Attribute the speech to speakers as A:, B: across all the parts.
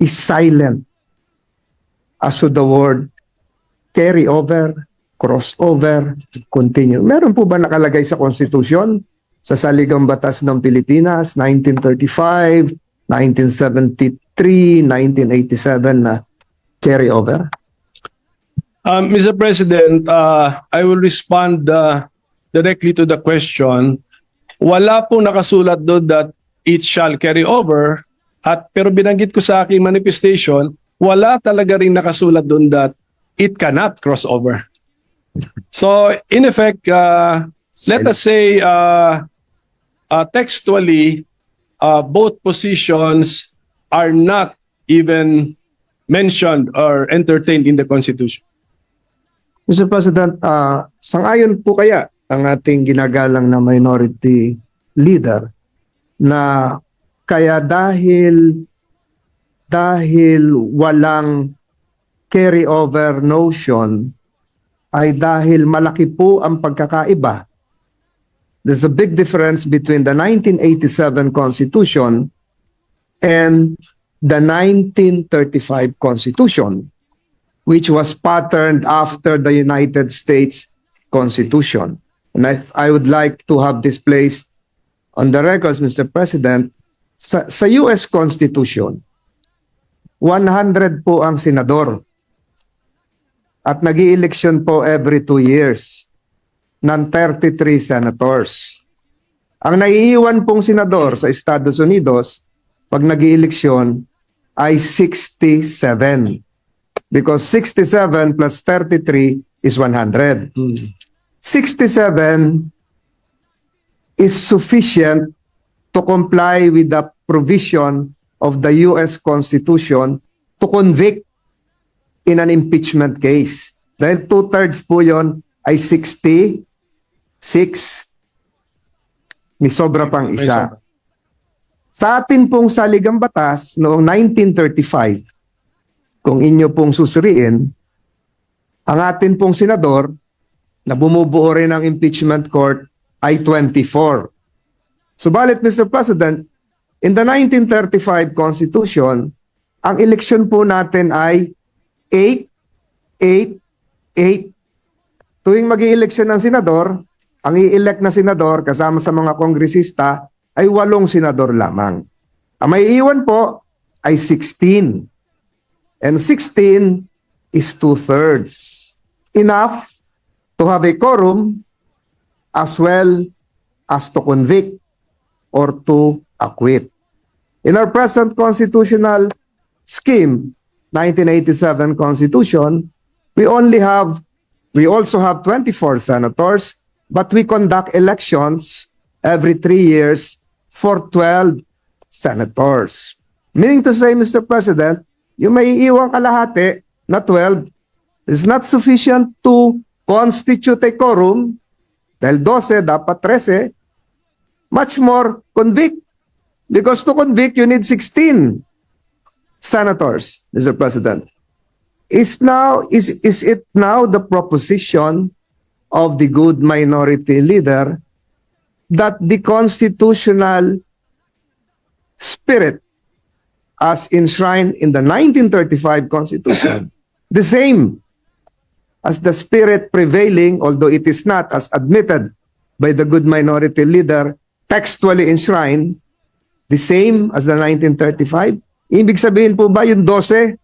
A: is silent as to the word carry over, crossover, continue. Meron po ba nakalagay sa Constitution? Sa Saligang Batas ng Pilipinas, 1935, 1973, 1987 na carry over?
B: Um, Mr. President, uh, I will respond uh, directly to the question. Wala pong nakasulat doon that it shall carry over. At pero binanggit ko sa aking manifestation, wala talaga rin nakasulat doon that it cannot cross over. So in effect, uh, let us say uh, uh, textually, uh, both positions are not even mentioned or entertained in the Constitution.
A: Mr. President, uh, sangayon po kaya ang ating ginagalang na minority leader na kaya dahil dahil walang carry over notion ay dahil malaki po ang pagkakaiba. There's a big difference between the 1987 Constitution and the 1935 Constitution which was patterned after the United States Constitution. And I, I would like to have this placed on the records, Mr. President, sa, sa US Constitution, 100 po ang senador at nag election po every two years ng 33 senators. Ang naiiwan pong senador sa Estados Unidos pag nag election ay 67 because 67 plus 33 is 100. 67 is sufficient to comply with the provision of the US Constitution to convict in an impeachment case. Dahil two-thirds po yon ay 66. May sobra pang isa. Sa atin pong saligang batas noong 1935, kung inyo pong susuriin, ang atin pong senador na bumubuo rin ng impeachment court ay 24. Subalit, Mr. President, in the 1935 Constitution, ang eleksyon po natin ay 8, 8, 8. Tuwing mag eleksyon ng senador, ang i-elect na senador kasama sa mga kongresista ay walong senador lamang. Ang may iwan po ay 16. And 16 is two-thirds. Enough to have a quorum as well as to convict or to acquit. In our present constitutional scheme, 1987 Constitution, we only have, we also have 24 senators, but we conduct elections every three years for 12 senators. Meaning to say, Mr. President, yung may iiwang kalahati na 12 is not sufficient to constitute a quorum dahil 12, dapat 13, much more convict. Because to convict, you need 16 senators, Mr. President. Is now is is it now the proposition of the good minority leader that the constitutional spirit as enshrined in the 1935 Constitution, the same as the spirit prevailing, although it is not as admitted by the good minority leader, textually enshrined, the same as the 1935? Ibig sabihin po ba yung 12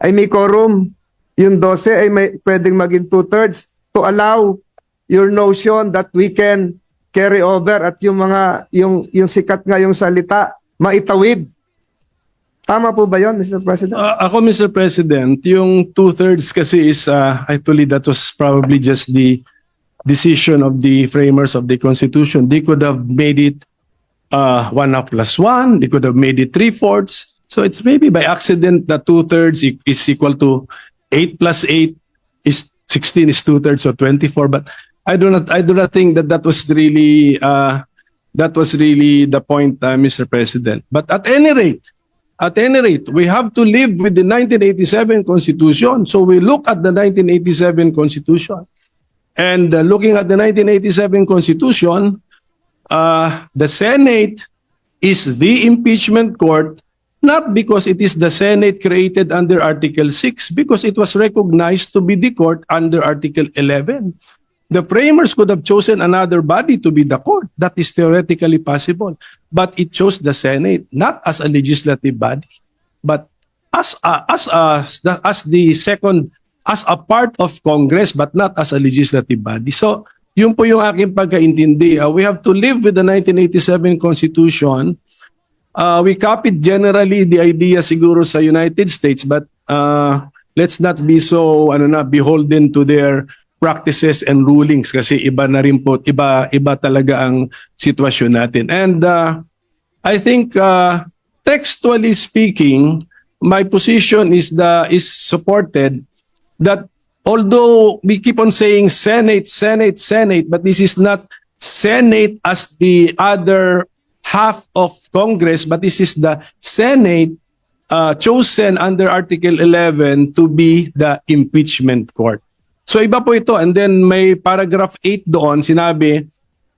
A: ay may quorum? Yung 12 ay may, pwedeng maging two-thirds to allow your notion that we can carry over at yung mga, yung, yung sikat nga yung salita, maitawid. Tama po ba yon, Mr. President?
B: Uh, ako, Mr. President, yung two-thirds kasi is, uh, actually, that was probably just the decision of the framers of the Constitution. They could have made it uh, one up plus one. They could have made it three-fourths. So it's maybe by accident that two-thirds is equal to eight plus eight is 16 is two-thirds, or 24. But I do not, I do not think that that was really, uh, that was really the point, uh, Mr. President. But at any rate, at any rate, we have to live with the 1987 Constitution. So we look at the 1987 Constitution. And uh, looking at the 1987 Constitution, uh, the Senate is the impeachment court Not because it is the Senate created under Article 6, because it was recognized to be the court under Article 11. The framers could have chosen another body to be the court. That is theoretically possible. But it chose the Senate, not as a legislative body, but as a, as a, as the second, as a part of Congress, but not as a legislative body. So, yun po yung aking pagkaintindi. Uh, we have to live with the 1987 Constitution. Uh, we copied generally the idea siguro sa United States, but uh, let's not be so ano na beholden to their practices and rulings kasi iba na rin po iba iba talaga ang sitwasyon natin. And uh, I think uh, textually speaking, my position is the is supported that although we keep on saying Senate, Senate, Senate, but this is not Senate as the other half of Congress, but this is the Senate uh, chosen under Article 11 to be the impeachment court. So iba po ito. And then may paragraph 8 doon, sinabi,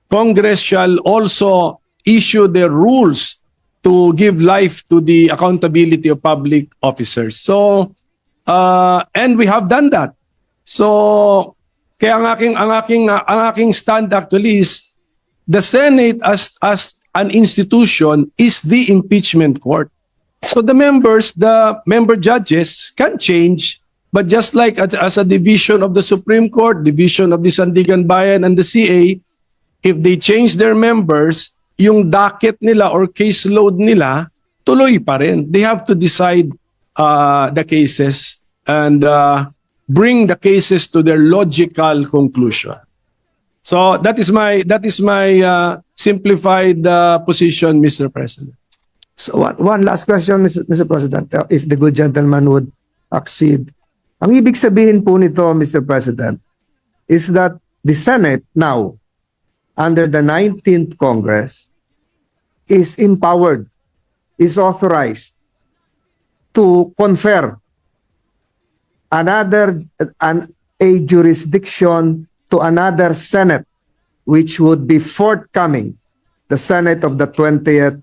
B: Congress shall also issue the rules to give life to the accountability of public officers. So, uh, and we have done that. So, kaya ang aking, ang aking, ang aking stand actually is the Senate as, as an institution is the impeachment court. So the members, the member judges can change, but just like as, as a division of the Supreme Court, division of the Sandigan Bayan and the CA, if they change their members, yung docket nila or caseload nila, tuloy pa rin. They have to decide uh, the cases and uh, bring the cases to their logical conclusion. So that is my that is my uh, simplified uh, position, Mr. President.
A: So one, one last question, Mr. President, uh, if the good gentleman would accede. Ang ibig sabihin po nito, Mr. President, is that the Senate now, under the 19th Congress, is empowered, is authorized to confer another an, a jurisdiction to another Senate, which would be forthcoming, the Senate of the 20th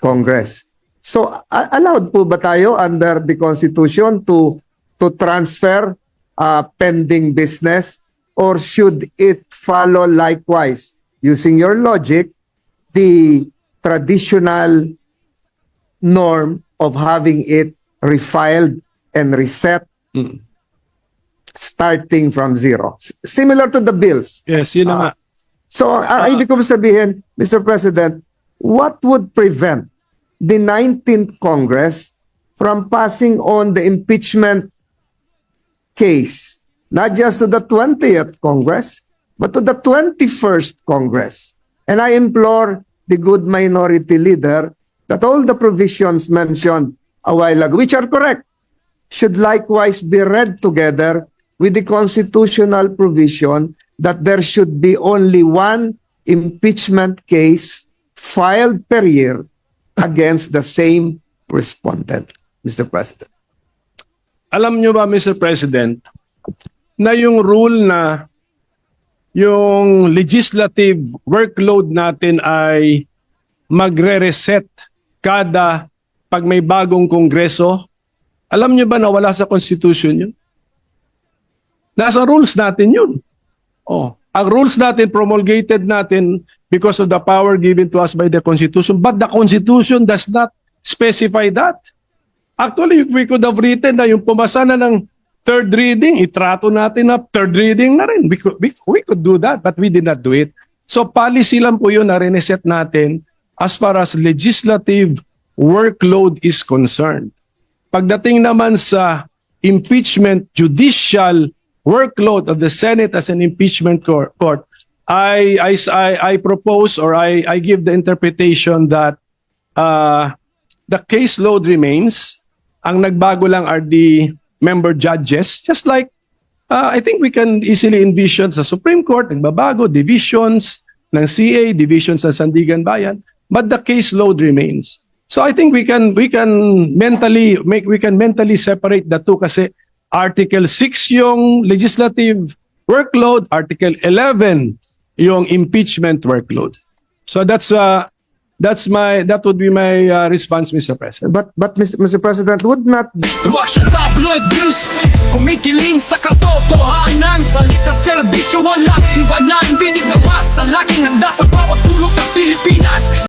A: Congress. So allowed po ba tayo under the Constitution to to transfer uh, pending business or should it follow likewise using your logic the traditional norm of having it refiled and reset
B: Mm.
A: starting from zero S- similar to the bills
B: Yes, yun na nga.
A: So, ang ibig ko sabihin, Mr. President, what would prevent the 19th Congress from passing on the impeachment case, not just to the 20th Congress, but to the 21st Congress? And I implore the good minority leader that all the provisions mentioned a while ago, which are correct, should likewise be read together with the constitutional provision that there should be only one impeachment case filed per year against the same respondent, Mr. President.
B: Alam nyo ba, Mr. President, na yung rule na yung legislative workload natin ay magre-reset kada pag may bagong kongreso, alam nyo ba na wala sa Constitution yun? Nasa rules natin yun. Oh, ang rules natin promulgated natin because of the power given to us by the Constitution, but the Constitution does not specify that. Actually, we could have written na yung pumasa na ng third reading, itrato natin na third reading na rin. We could, we, we could do that, but we did not do it. So policy lang po yun na reneset natin as far as legislative workload is concerned. Pagdating naman sa impeachment judicial workload of the Senate as an impeachment court, I, I, I, propose or I, I give the interpretation that uh, the caseload remains. Ang nagbago lang are the member judges. Just like, uh, I think we can easily envision sa Supreme Court, nagbabago, divisions ng CA, divisions ng Sandigan Bayan, but the caseload remains. So I think we can we can mentally make we can mentally separate the two kasi Article 6 yung legislative workload, Article 11 yung impeachment workload. So that's uh, that's my that would be my uh, response Mr. President.
A: But but Mr. President would not
C: Russian tabloid news Kumikiling sa katotohanan Balita serbisyo walang iwanan Dinig na sa laging handa sa bawat sulok ng Pilipinas